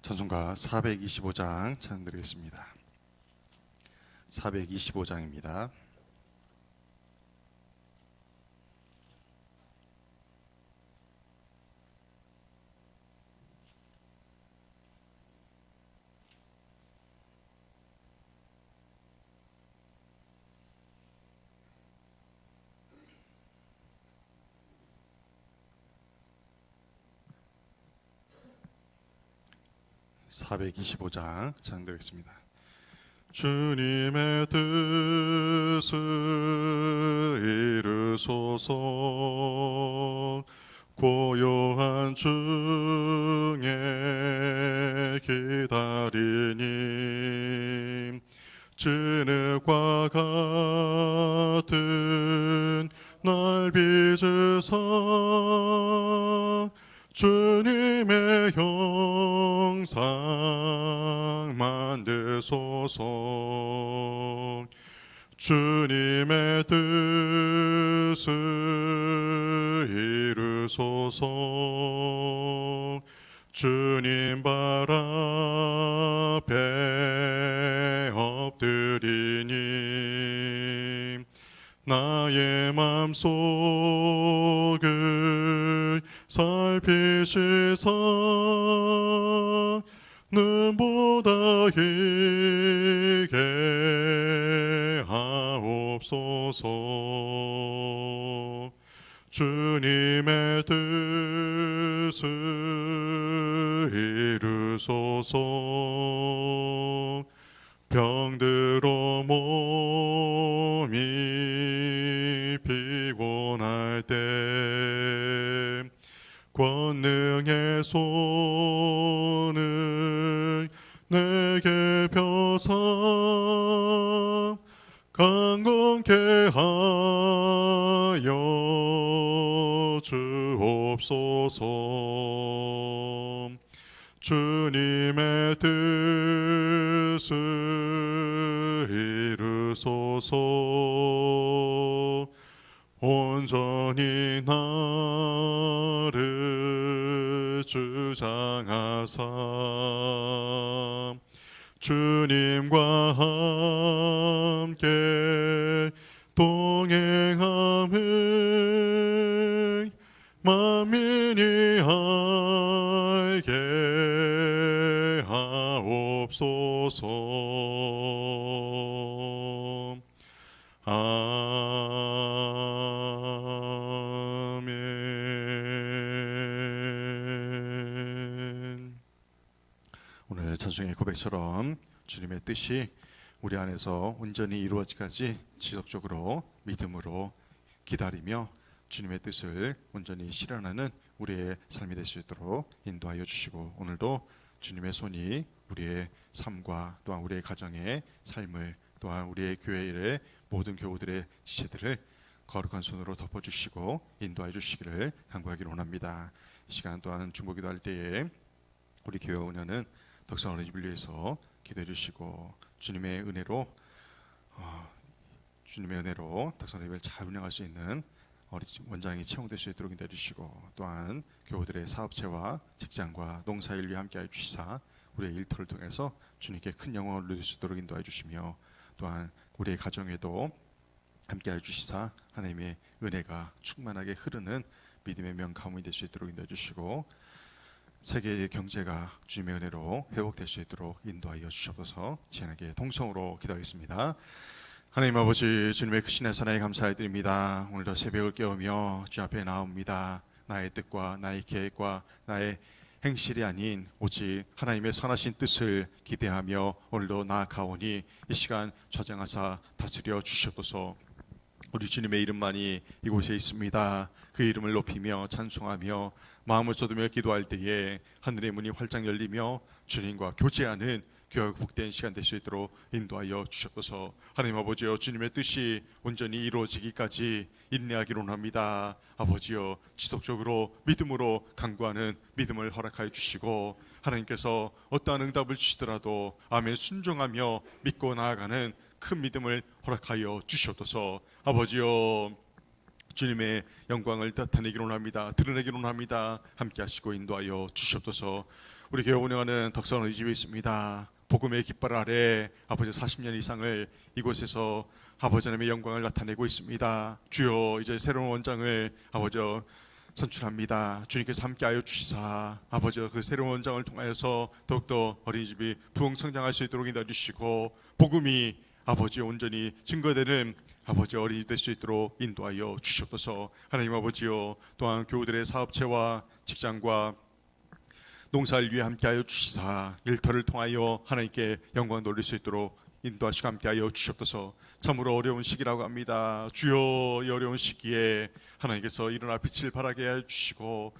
찬송가 425장 찬양드리겠습니다. 425장입니다. (425장) 찬양드리겠습니다. 주님의 뜻을 이루소서 고요한 중에 기다리니 진흙과 같 이루소서. 주님 발 앞에 엎드리니 나의 맘속을 살피시사 눈보다 희게 하옵소서 주님의 뜻을 이루소서. 병들어 몸이 피곤할 때 권능의 손을 내게 펴사 강건케 하 여 주옵소서. 주님의 뜻을 이루소서. 온전히 나를 주장하사 주님과 함께 동행 만민이 알게 하옵소서. 아멘. 오늘 찬송의 고백처럼 주님의 뜻이 우리 안에서 온전히 이루어지까지 지속적으로 믿음으로 기다리며 주님의 뜻을 온전히 실현하는 우리의 삶이 될 수 있도록 인도하여 주시고 오늘도 주님의 손이 우리의 삶과 또한 우리의 가정의 삶을 또한 우리의 교회의 모든 교우들의 지체들을 거룩한 손으로 덮어주시고 인도해 주시기를 간구하기를 원합니다. 이 시간 또한 중보기도 할 때에 우리 교회 오년은 덕성 어린 집을 위해서 기도해 주시고 주님의 은혜로 어, 주님의 은혜로 덕성 어린 집을 잘 운영할 수 있는 어리 원장이 채용될 수 있도록 인도해 주시고 또한 교우들의 사업체와 직장과 농사일 위에 함께하여 주시사 우리의 일터를 통해서 주님께 큰 영광을 누릴 수 있도록 인도해 주시며 또한 우리의 가정에도 함께하여 주시사 하나님의 은혜가 충만하게 흐르는 믿음의 명 가문이 될 수 있도록 인도해 주시고 세계의 경제가 주님의 은혜로 회복될 수 있도록 인도하여 주셔서 지난하게 동성으로 기도하겠습니다. 하나님 아버지 주님의 크신 나사나에 감사드립니다. 오늘도 새벽을 깨우며 주 앞에 나옵니다. 나의 뜻과 나의 계획과 나의 행실이 아닌 오직 하나님의 선하신 뜻을 기대하며 오늘도 나아가오니 이 시간 저장하사 다스려 주셔서 우리 주님의 이름만이 이곳에 있습니다. 그 이름을 높이며 찬송하며 마음을 쏟으며 기도할 때에 하늘의 문이 활짝 열리며 주님과 교제하는 교육 복된 시간 될 수 있도록 인도하여 주셔서 하나님 아버지여 주님의 뜻이 온전히 이루어지기까지 인내하기로 합니다. 아버지여 지속적으로 믿음으로 강구하는 믿음을 허락하여 주시고 하나님께서 어떠한 응답을 주시더라도 아멘 순종하며 믿고 나아가는 큰 믿음을 허락하여 주셔서 아버지여 주님의 영광을 나타내기로 합니다. 드러내기로 합니다. 함께 하시고 인도하여 주시옵소서. 우리 교회 운영하는 덕성의 집이 있습니다. 복음의 깃발 아래 아버지 40년 이상을 이곳에서 아버지 하나님의 영광을 나타내고 있습니다. 주여 이제 새로운 원장을 아버지 선출합니다. 주님께서 함께하여 주시사 아버지 그 새로운 원장을 통하여서 더욱더 어린이집이 부흥 성장할 수 있도록 인도해 주시고 복음이 아버지 온전히 증거되는 아버지 어린이 될 수 있도록 인도하여 주시옵소서. 하나님 아버지요 또한 교우들의 사업체와 직장과 농사를 위해 함께하여 주시사 일터를 통하여 하나님께 영광 돌릴 수 있도록 인도하시고 함께하여 주시옵소서. 참으로 어려운 시기라고 합니다. 주여 이 어려운 시기에 하나님께서 일어나 빛을 발하게 해 주시고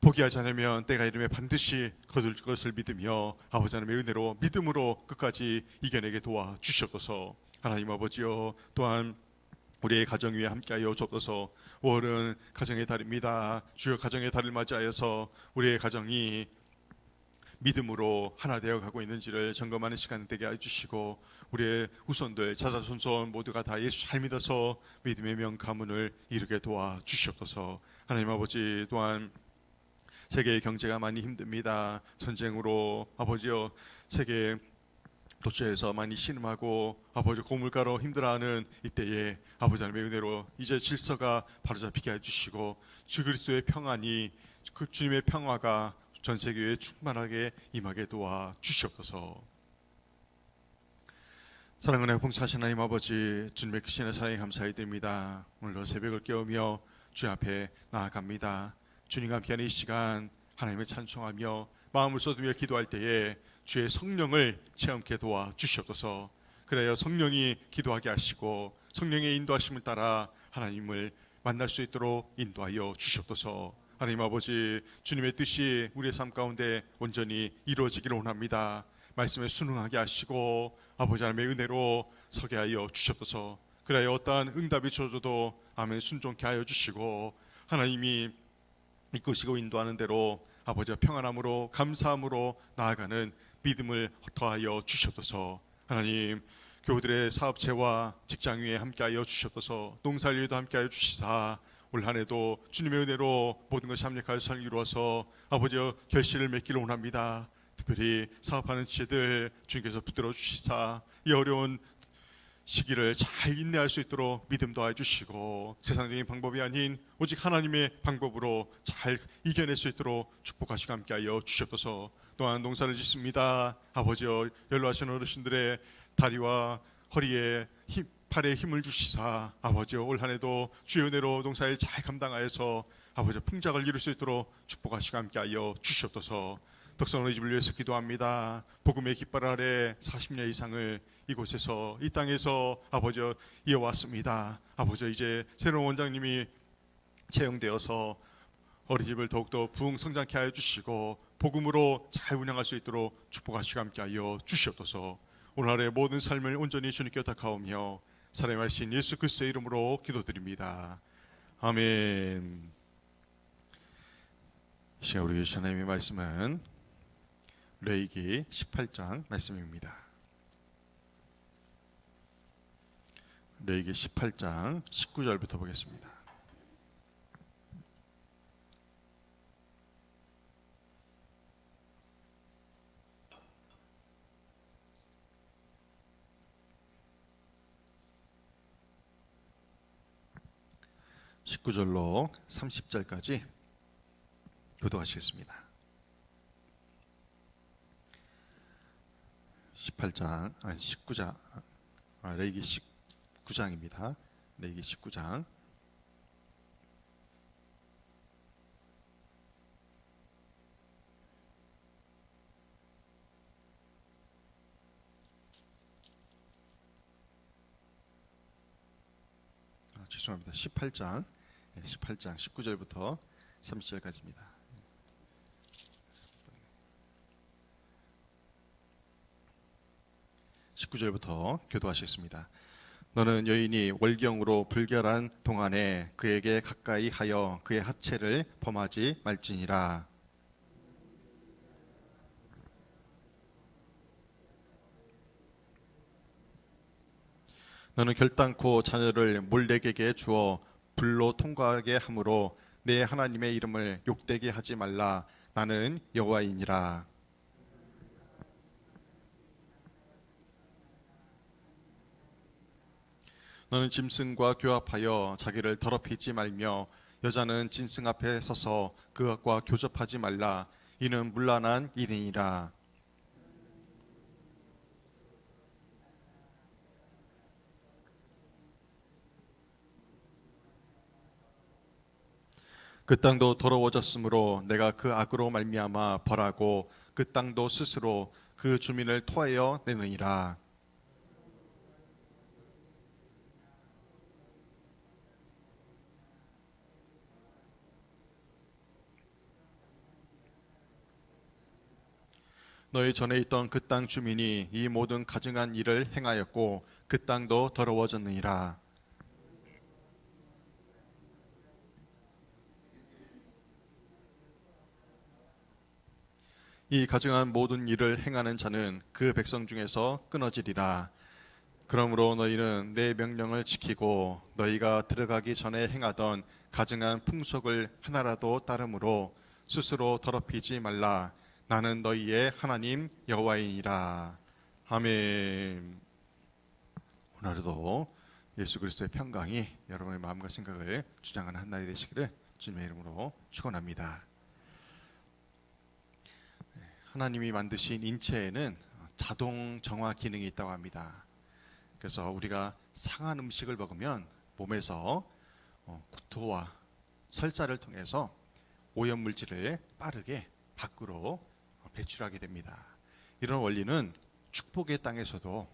포기하지 않으면 때가 이르면 반드시 거둘 것을 믿으며 아버지 하나님의 은혜로 믿음으로 끝까지 이겨내게 도와 주시옵소서. 하나님 아버지여 또한 우리의 가정 위에 함께하여 주옵소서. 5월은 가정의 달입니다. 주여 가정의 달을 맞이하여서 우리의 가정이 믿음으로 하나 되어 가고 있는지를 점검하는 시간 되게 해주시고 우리의 후손들 자자 손손 모두가 다 예수 잘 믿어서 믿음의 명 가문을 이루게 도와 주시옵소서. 하나님 아버지 또한 세계의 경제가 많이 힘듭니다. 전쟁으로 아버지여 세계 도처에서 많이 신음하고 아버지 고물가로 힘들어하는 이때에 아버지 하나님의 은혜로 이제 질서가 바로잡히게 해주시고 주 그리스도의 평안이 그 주님의 평화가 전 세계에 충만하게 임하게 도와 주시옵소서. 사랑하는 봉사하신 하나님 아버지 주님의 크신 사랑에 감사히 드립니다. 오늘도 새벽을 깨우며 주 앞에 나아갑니다. 주님과 함께하는 이 시간 하나님을 찬송하며 마음을 쏟으며 기도할 때에 주의 성령을 체험케 도와 주시옵소서. 그래야 성령이 기도하게 하시고 성령의 인도하심을 따라 하나님을 만날 수 있도록 인도하여 주시옵소서. 하나님 아버지 주님의 뜻이 우리의 삶 가운데 온전히 이루어지기를 원합니다. 말씀에 순응하게 하시고 아버지 하나님의 은혜로 서게 하여 주시옵소서. 그래야 어떠한 응답이 주어져도 아멘 순종케 하여 주시고 하나님이 이끄시고 인도하는 대로 아버지와 평안함으로 감사함으로 나아가는 믿음을 더하여 주시옵소서. 하나님 교우들의 사업체와 직장 위에 함께하여. 농사를 위해도 함께하여 주시사 올 한해도 주님의 은혜로 모든 것이 합력하여 설 이루어서 아버지여 결실을 맺기를 원합니다. 특별히 사업하는 지혜들 주님께서 붙들어 주시사 이 어려운 시기를 잘 인내할 수 있도록 믿음 더해 주시고 세상적인 방법이 아닌 오직 하나님의 방법으로 잘 이겨낼 수 있도록 축복하시고 함께하여 주시옵소서. 또한 농사를 짓습니다. 아버지여 연로하신 어르신들의 다리와 허리에 힘, 팔에 힘을 주시사 아버지여 올 한해도 주의 은혜로 농사를 잘 감당하여서 아버지 풍작을 이룰 수 있도록 축복하시고 함께하여 주시옵소서. 덕성의 집을 위해서 기도합니다. 복음의 깃발 아래 40년 이상을 이곳에서 이 땅에서 아버지 이어왔습니다. 아버지 이제 새로운 원장님이 채용되어서 어린이집을 더욱더 부흥 성장케 하여 주시고 복음으로 잘 운영할 수 있도록 축복하시고 함께하여 주시옵소서. 오늘의 모든 삶을 온전히 주님께 탁하오며 사랑하신 예수 그리스도의 이름으로 기도드립니다. 아멘. 이 시간 우리 하나님의 말씀은 레이기 18장 말씀입니다. 레이기 18장 19절부터 보겠습니다. 십구 절로 30절까지 교도하시겠습니다. 18장 아니 19장 아, 레이기 19장입니다. 레이기 19장 아, 죄송합니다. 18장 18장 19절부터 30절까지입니다. 19절부터 교도하시겠습니다. 너는 여인이 월경으로 불결한 동안에 그에게 가까이 하여 그의 하체를 범하지 말지니라. 너는 결단코 자녀를 몰렉에게 주어 불로 통과하게 함으로 내 하나님의 이름을 욕되게 하지 말라. 나는 여호와이니라. 너는 짐승과 교합하여 자기를 더럽히지 말며 여자는 짐승 앞에 서서 그것과 교접하지 말라. 이는 물란한 일이니라. 그 땅도 더러워졌으므로 내가 그 악으로 말미암아 벌하고 그 땅도 스스로 그 주민을 토하여 내느니라. 너희 전에 있던 그 땅 주민이 이 모든 가증한 일을 행하였고 그 땅도 더러워졌느니라 이 가증한 모든 일을 행하는 자는 그 백성 중에서 끊어지리라. 그러므로 너희는 내 명령을 지키고 너희가 들어가기 전에 행하던 가증한 풍속을 하나라도 따름으로 스스로 더럽히지 말라. 나는 너희의 하나님 여호와이니라. 아멘. 오늘도 예수 그리스도의 평강이 여러분의 마음과 생각을 주장하는 한 날이 되시기를 주님의 이름으로 축원합니다. 하나님이 만드신 인체에는 자동 정화 기능이 있다고 합니다. 그래서 우리가 상한 음식을 먹으면 몸에서 어, 구토와 설사를 통해서 오염 물질을 빠르게 밖으로 배출하게 됩니다. 이런 원리는 축복의 땅에서도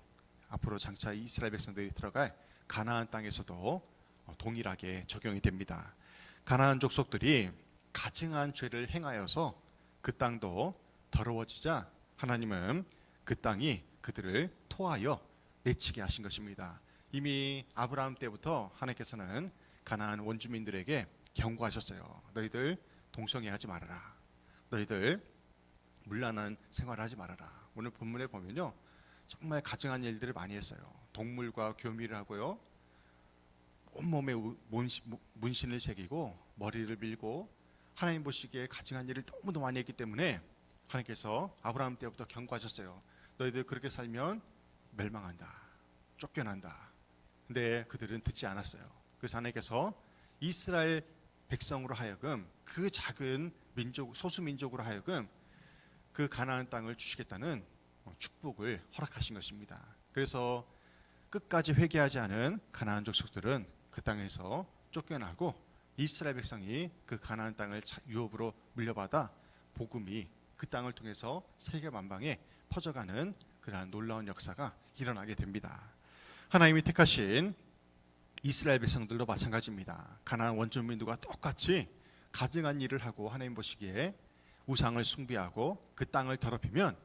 앞으로 장차 이스라엘 백성들이 들어갈 가나안 땅에서도 어, 동일하게 적용이 됩니다. 가나안 족속들이 가증한 죄를 행하여서 그 땅도 더러워지자 하나님은 그 땅이 그들을 토하여 내치게 하신 것입니다. 이미 아브라함 때부터 하나님께서는 가나안 원주민들에게 경고하셨어요. 너희들 동성애하지 말아라. 너희들 물란한 생활하지 말아라. 오늘 본문에 보면요. 정말 가증한 일들을 많이 했어요. 동물과 교미를 하고요. 온몸에 문신을 새기고 머리를 밀고 하나님 보시기에 가증한 일을 너무도 많이 했기 때문에 하나님께서 아브라함 때부터 경고하셨어요. 너희들 그렇게 살면 멸망한다. 쫓겨난다. 근데 그들은 듣지 않았어요. 그래서 하나님께서 이스라엘 백성으로 하여금 그 작은 민족 소수 민족으로 하여금 그 가나안 땅을 주시겠다는 축복을 허락하신 것입니다. 그래서 끝까지 회개하지 않은 가나안 족속들은 그 땅에서 쫓겨나고 이스라엘 백성이 그 가나안 땅을 유업으로 물려받아 복음이 그 땅을 통해서 세계 만방에 퍼져가는 그러한 놀라운 역사가 일어나게 됩니다. 하나님이 택하신 이스라엘 백성들도 마찬가지입니다. 가나안 원주민들과 똑같이 가증한 일을 하고 하나님 보시기에 우상을 숭배하고 그 땅을 더럽히면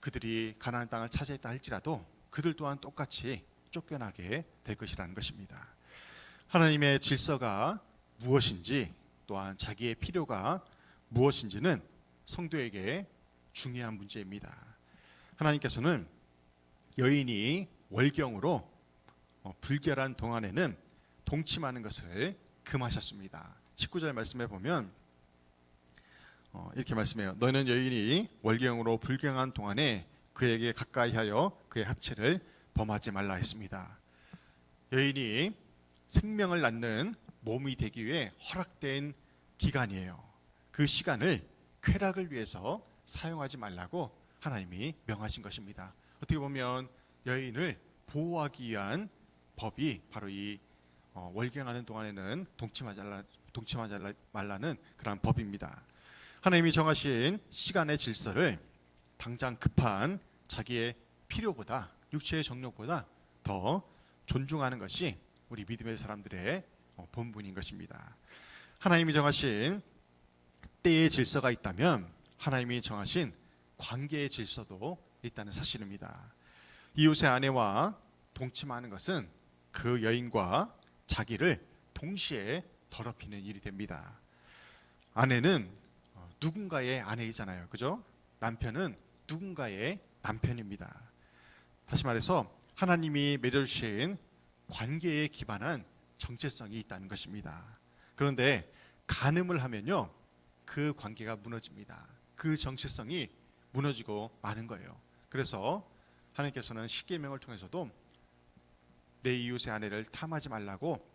그들이 가나안 땅을 차지했다 할지라도 그들 또한 똑같이 쫓겨나게 될 것이라는 것입니다. 하나님의 질서가 무엇인지 또한 자기의 필요가 무엇인지는 성도에게 중요한 문제입니다. 하나님께서는 여인이 월경으로 어, 불결한 동안에는 동침하는 것을 금하셨습니다. 19절 말씀에 보면 어, 이렇게 말씀해요. 너는 여인이 월경으로 불경한 동안에 그에게 가까이하여 그의 하체를 범하지 말라 했습니다. 여인이 생명을 낳는 몸이 되기 위해 허락된 기간이에요. 그 시간을 쾌락을 위해서 사용하지 말라고 하나님이 명하신 것입니다. 어떻게 보면 여인을 보호하기 위한 법이 바로 이 어, 월경하는 동안에는 동침하지 말라, 동침하지 말라는 그러한 법입니다. 하나님이 정하신 시간의 질서를 당장 급한 자기의 필요보다 육체의 정욕보다 더 존중하는 것이 우리 믿음의 사람들의 어, 본분인 것입니다. 하나님이 정하신 때의 질서가 있다면 하나님이 정하신 관계의 질서도 있다는 사실입니다. 이웃의 아내와 동침하는 것은 그 여인과 자기를 동시에 더럽히는 일이 됩니다. 아내는 어, 누군가의 아내이잖아요. 그죠? 남편은 누군가의 남편입니다. 다시 말해서 하나님이 맺어주신 관계에 기반한 정체성이 있다는 것입니다. 그런데 간음을 하면요. 그 관계가 무너집니다. 그 정체성이 무너지고 마는 거예요. 그래서 하나님께서는 십계명을 통해서도 내 이웃의 아내를 탐하지 말라고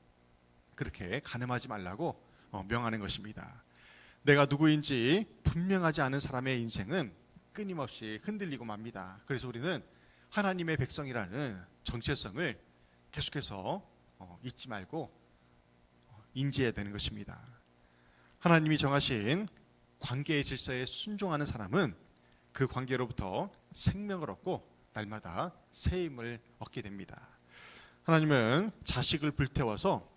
그렇게 가늠하지 말라고 어, 명하는 것입니다. 내가 누구인지 분명하지 않은 사람의 인생은 끊임없이 흔들리고 맙니다. 그래서 우리는 하나님의 백성이라는 정체성을 계속해서 어, 잊지 말고 어, 인지해야 되는 것입니다. 하나님이 정하신 관계의 질서에 순종하는 사람은 그 관계로부터 생명을 얻고 날마다 새 힘을 얻게 됩니다. 하나님은 자식을 불태워서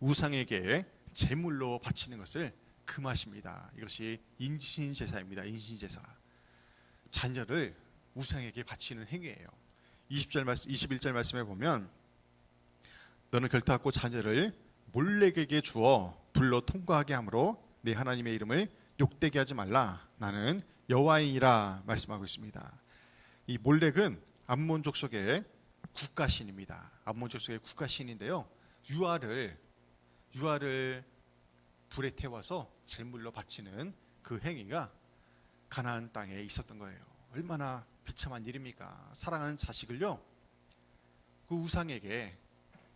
우상에게 제물로 바치는 것을 금하십니다. 이것이 인신 제사입니다. 인신 제사. 자녀를 우상에게 바치는 행위예요. 20절 말씀 21절 말씀에 보면 너는 결탁고 자녀를 몰렉에게 주어 불러 통과하게 하므로 내 하나님의 이름을 욕되게 하지 말라. 나는 여호와이라 말씀하고 있습니다. 이 몰렉은 암몬 족 속의 국가신입니다. 암몬 족 속의 국가신인데요. 유아를 유아를 불에 태워서 제물로 바치는 그 행위가 가나안 땅에 있었던 거예요. 얼마나 비참한 일입니까? 사랑하는 자식을요. 그 우상에게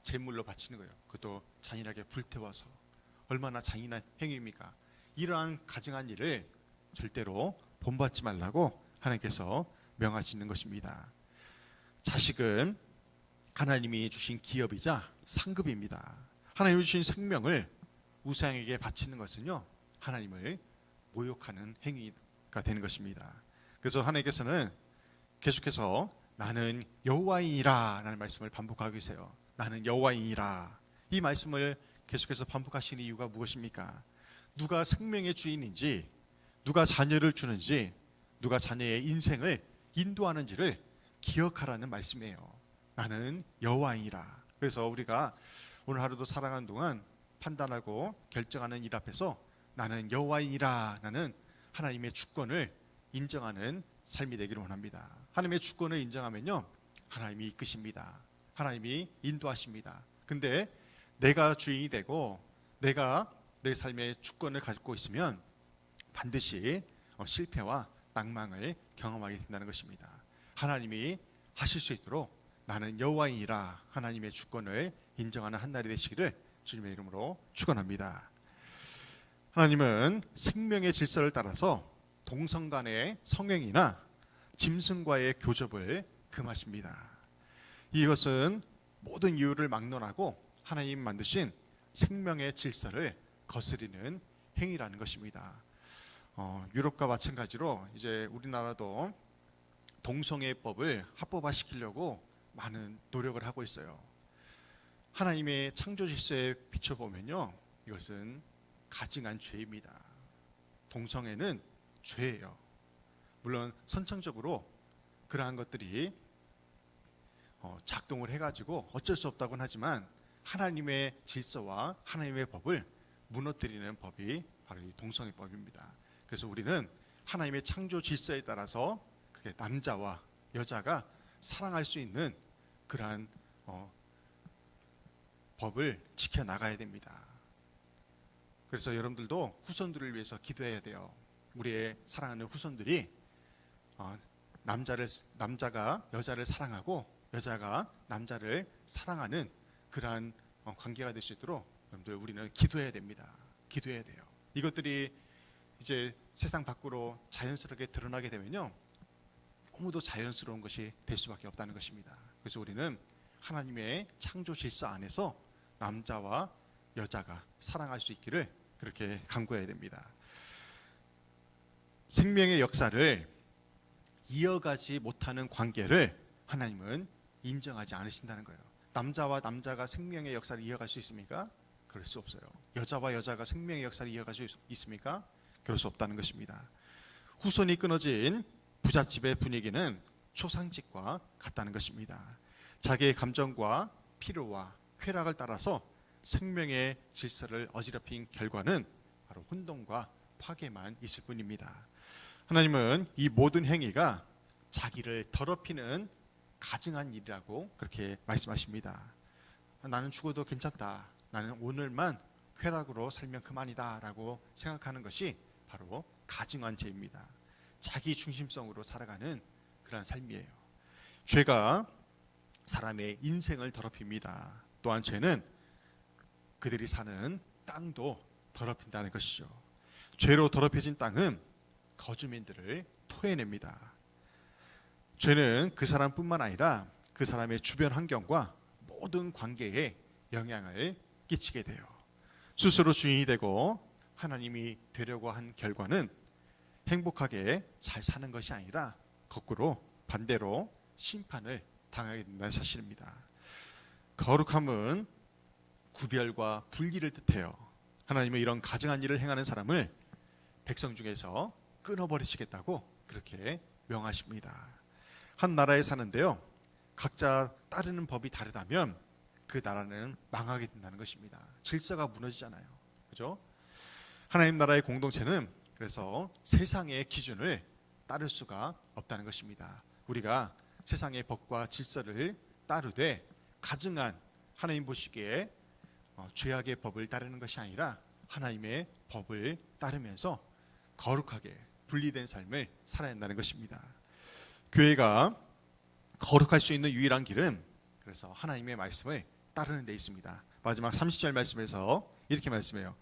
제물로 바치는 거예요. 그것도 잔인하게 불태워서 얼마나 잔인한 행위입니까? 이러한 가증한 일을 절대로 본받지 말라고 하나님께서 명하시는 것입니다. 자식은 하나님이 주신 기업이자 상급입니다. 하나님이 주신 생명을 우상에게 바치는 것은요 하나님을 모욕하는 행위가 되는 것입니다. 그래서 하나님께서는 계속해서 나는 여호와이니라라는 말씀을 반복하고 계세요. 나는 여호와이니라 이 말씀을 계속해서 반복하시는 이유가 무엇입니까? 누가 생명의 주인인지, 누가 자녀를 주는지, 누가 자녀의 인생을 인도하는지를 기억하라는 말씀이에요. 나는 여호와이니라. 그래서 우리가 오늘 하루도 살아가는 동안 판단하고 결정하는 일 앞에서 나는 여호와이니라라는 하나님의 주권을 인정하는 삶이 되기를 원합니다. 하나님의 주권을 인정하면요. 하나님이 이끄십니다. 하나님이 인도하십니다. 근데 내가 주인이 되고 내가 내 삶의 주권을 가지고 있으면 반드시 어, 실패와 낭망을 경험하게 된다는 것입니다. 하나님이 하실 수 있도록 나는 여호와이니라 하나님의 주권을 인정하는 한 날이 되시기를 주님의 이름으로 축원합니다. 하나님은 생명의 질서를 따라서 동성 간의 성행이나 짐승과의 교접을 금하십니다. 이것은 모든 이유를 막론하고 하나님 만드신 생명의 질서를 거스리는 행위라는 것입니다. 어, 유럽과 마찬가지로 이제 우리나라도 동성애법을 합법화시키려고 많은 노력을 하고 있어요. 하나님의 창조 질서에 비춰보면요, 이것은 가증한 죄입니다. 동성애는 죄예요. 물론 선천적으로 그러한 것들이 어, 작동을 해가지고 어쩔 수 없다고는 하지만 하나님의 질서와 하나님의 법을 무너뜨리는 법이 바로 이 동성애 법입니다. 그래서 우리는 하나님의 창조 질서에 따라서 그게 남자와 여자가 사랑할 수 있는 그러한 어, 법을 지켜 나가야 됩니다. 그래서 여러분들도 후손들을 위해서 기도해야 돼요. 우리의 사랑하는 후손들이 어, 남자를 남자가 여자를 사랑하고 여자가 남자를 사랑하는 그러한 어, 관계가 될 수 있도록 여러분들 우리는 기도해야 됩니다. 기도해야 돼요. 이것들이 이제 세상 밖으로 자연스럽게 드러나게 되면요. 너무도 자연스러운 것이 될 수밖에 없다는 것입니다. 그래서 우리는 하나님의 창조 질서 안에서 남자와 여자가 사랑할 수 있기를 그렇게 강구해야 됩니다. 생명의 역사를 이어가지 못하는 관계를 하나님은 인정하지 않으신다는 거예요. 남자와 남자가 생명의 역사를 이어갈 수 있습니까? 그럴 수 없어요. 여자와 여자가 생명의 역사를 이어갈 수 있습니까? 그럴 수 없다는 것입니다. 후손이 끊어진 부잣집의 분위기는 초상집과 같다는 것입니다. 자기의 감정과 필요와 쾌락을 따라서 생명의 질서를 어지럽힌 결과는 바로 혼돈과 파괴만 있을 뿐입니다. 하나님은 이 모든 행위가 자기를 더럽히는 가증한 일이라고 그렇게 말씀하십니다. 나는 죽어도 괜찮다. 나는 오늘만 쾌락으로 살면 그만이다라고 생각하는 것이 바로 가증한 죄입니다. 자기 중심성으로 살아가는 그러한 삶이에요. 죄가 사람의 인생을 더럽힙니다. 또한 죄는 그들이 사는 땅도 더럽힌다는 것이죠. 죄로 더럽혀진 땅은 거주민들을 토해냅니다. 죄는 그 사람뿐만 아니라 그 사람의 주변 환경과 모든 관계에 영향을 끼치게 돼요. 스스로 주인이 되고 하나님이 되려고 한 결과는 행복하게 잘 사는 것이 아니라 거꾸로 반대로 심판을 당하게 된다는 사실입니다. 거룩함은 구별과 분리를 뜻해요. 하나님은 이런 가증한 일을 행하는 사람을 백성 중에서 끊어버리시겠다고 그렇게 명하십니다. 한 나라에 사는데요. 각자 따르는 법이 다르다면 그 나라는 망하게 된다는 것입니다. 질서가 무너지잖아요. 그죠? 하나님 나라의 공동체는 그래서 세상의 기준을 따를 수가 없다는 것입니다. 우리가 세상의 법과 질서를 따르되 가증한 하나님 보시기에 어, 죄악의 법을 따르는 것이 아니라 하나님의 법을 따르면서 거룩하게 분리된 삶을 살아야 한다는 것입니다. 교회가 거룩할 수 있는 유일한 길은 그래서 하나님의 말씀을 따르는 데 있습니다. 마지막 30절 말씀에서 이렇게 말씀해요.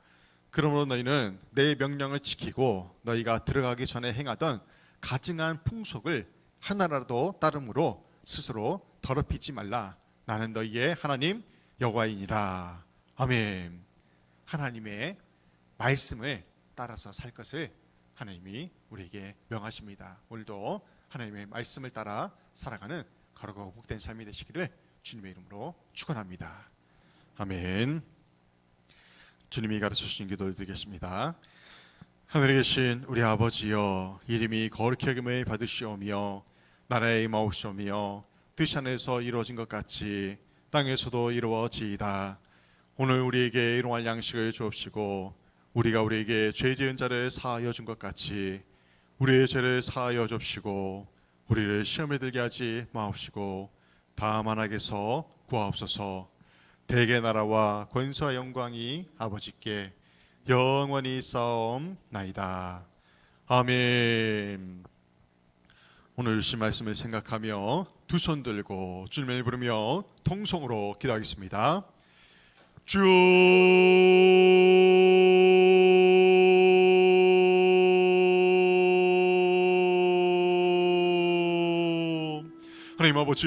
그러므로 너희는 내 명령을 지키고 너희가 들어가기 전에 행하던 가증한 풍속을 하나라도 따름으로 스스로 더럽히지 말라. 나는 너희의 하나님 여호와이니라. 아멘. 하나님의 말씀을 따라서 살 것을 하나님이 우리에게 명하십니다. 오늘도 하나님의 말씀을 따라 살아가는 거룩하고 복된 삶이 되시기를 주님의 이름으로 축원합니다. 아멘. 주님이 가르쳐 주신 기도를 드리겠습니다. 하늘에 계신 우리 아버지여 이름이 거룩히 여김을 받으시오며 나라의 임하옵시오며 뜻 안에서 이루어진 것 같이 땅에서도 이루어지이다. 오늘 우리에게 일용할 양식을 주옵시고 우리가 우리에게 죄 지은 자를 사하여 준 것 같이 우리의 죄를 사하여 줍시고 우리를 시험에 들게 하지 마옵시고 다만 악에서 구하옵소서. 대개 나라와 권수와 영광이 아버지께 영원히 싸움나이다. 아멘. 오늘 주신 말씀을 생각하며 두 손 들고 주님을 부르며 통성으로 기도하겠습니다. 주 하나님 아버지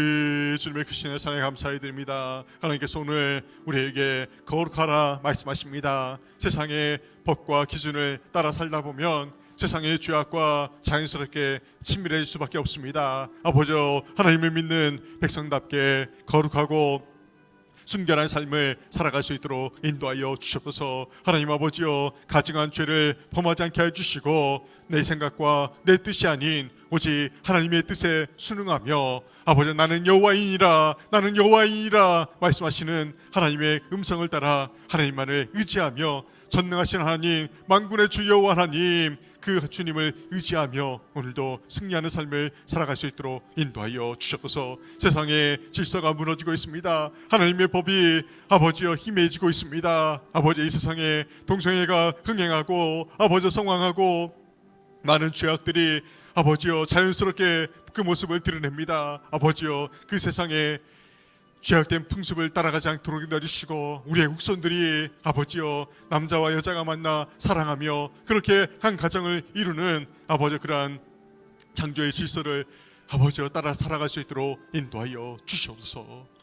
주님의 크신의 사랑에 감사히 드립니다. 하나님께서 오늘 우리에게 거룩하라 말씀하십니다. 세상의 법과 기준을 따라 살다 보면 세상의 죄악과 자연스럽게 친밀해질 수밖에 없습니다. 아버지 하나님을 믿는 백성답게 거룩하고 순결한 삶을 살아갈 수 있도록 인도하여 주셔서. 하나님 아버지여 가증한 죄를 범하지 않게 해주시고 내 생각과 내 뜻이 아닌 오직 하나님의 뜻에 순응하며 아버지 나는 여호와이니라 나는 여호와이니라 말씀하시는 하나님의 음성을 따라 하나님만을 의지하며 전능하신 하나님 만군의 주 여호와 하나님 그 주님을 의지하며 오늘도 승리하는 삶을 살아갈 수 있도록 인도하여 주셔서 세상에 질서가 무너지고 있습니다. 하나님의 법이 아버지여 희미해지고 있습니다. 아버지 이 세상에 동성애가 흥행하고 아버지 성황하고 많은 죄악들이 아버지여 자연스럽게 그 모습을 드러냅니다. 아버지여 그 세상에 죄악된 풍습을 따라가지 않도록 인도해주시고 우리의 후손들이 아버지여 남자와 여자가 만나 사랑하며 그렇게 한 가정을 이루는 아버지 그러한 창조의 질서를 아버지여 따라 살아갈 수 있도록 인도하여 주시옵소서